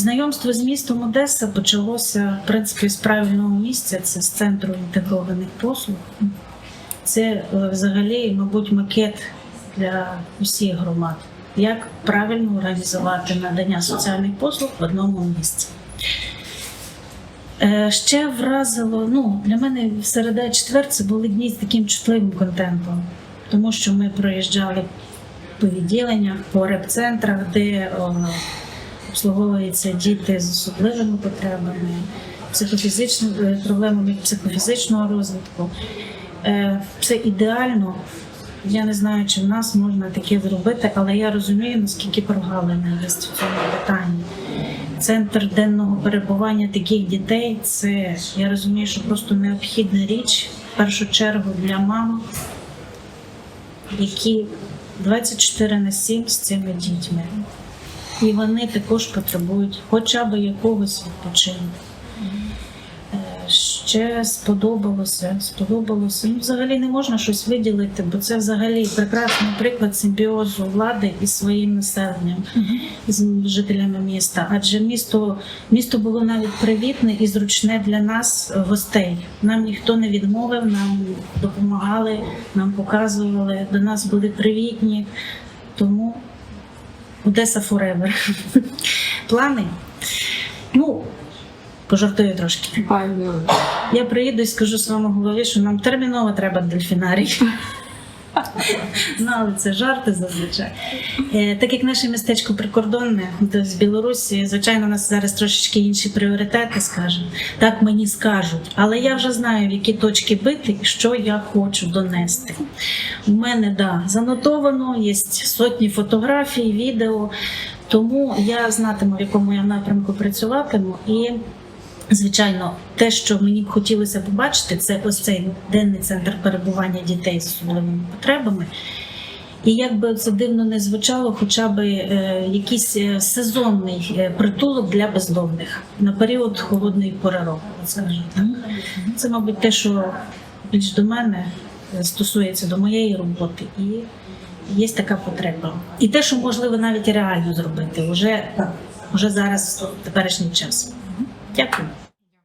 Знайомство з містом Одеса почалося в принципі з правильного місця. Це з центру інтегрованих послуг. Це е, взагалі, мабуть, макет для усіх громад. Як правильно організувати надання соціальних послуг в одному місці. Е, Ще вразило, ну, для мене середа і це були дні з таким чутливим контентом, тому що ми проїжджали по відділеннях, по реп-центрах, де о, обслуговуються діти з особливими потребами, психофізичними проблемами психофізичного розвитку. Е, Це ідеально. Я не знаю, чи в нас можна таке зробити, але я розумію, наскільки прогалина є в цьому питанні. Центр денного перебування таких дітей це я розумію, що просто необхідна річ в першу чергу для мам, які 24 на 7 з цими дітьми. І вони також потребують хоча б якогось відпочинку. Е, Ще сподобалося, сподобалося. Ну, взагалі не можна щось виділити, бо це взагалі прекрасний приклад симбіозу влади із своїм населенням, з жителями міста. Адже місто, місто було навіть привітне і зручне для нас, е, гостей. Нам ніхто не відмовив, нам допомагали, нам показували, до нас були привітні. Тому Одеса Форевер. Плани. Ну, пожартую трошки. Я приїду і скажу своєму голові, що нам терміново треба дельфінарій. Але це жарти зазвичай. Е, Так як наше містечко прикордонне з Білорусі, звичайно, у нас зараз трошечки інші пріоритети, скажемо. Так мені скажуть. Але я вже знаю, в які точки бити і що я хочу донести. У мене да, занотовано, є сотні фотографій, відео. Тому я знатиму, в якому я напрямку працюватиму. І Звичайно, те, що мені б хотілося побачити, це ось цей денний центр перебування дітей з особливими потребами. І як би це дивно не звучало, хоча б е, якийсь е, сезонний е, притулок для бездомних на період холодної пори року, так. Це, мабуть, те, що більш до мене стосується до моєї роботи, і є така потреба. І те, що можливо навіть реально зробити, вже, вже зараз в теперішній час. Дякую.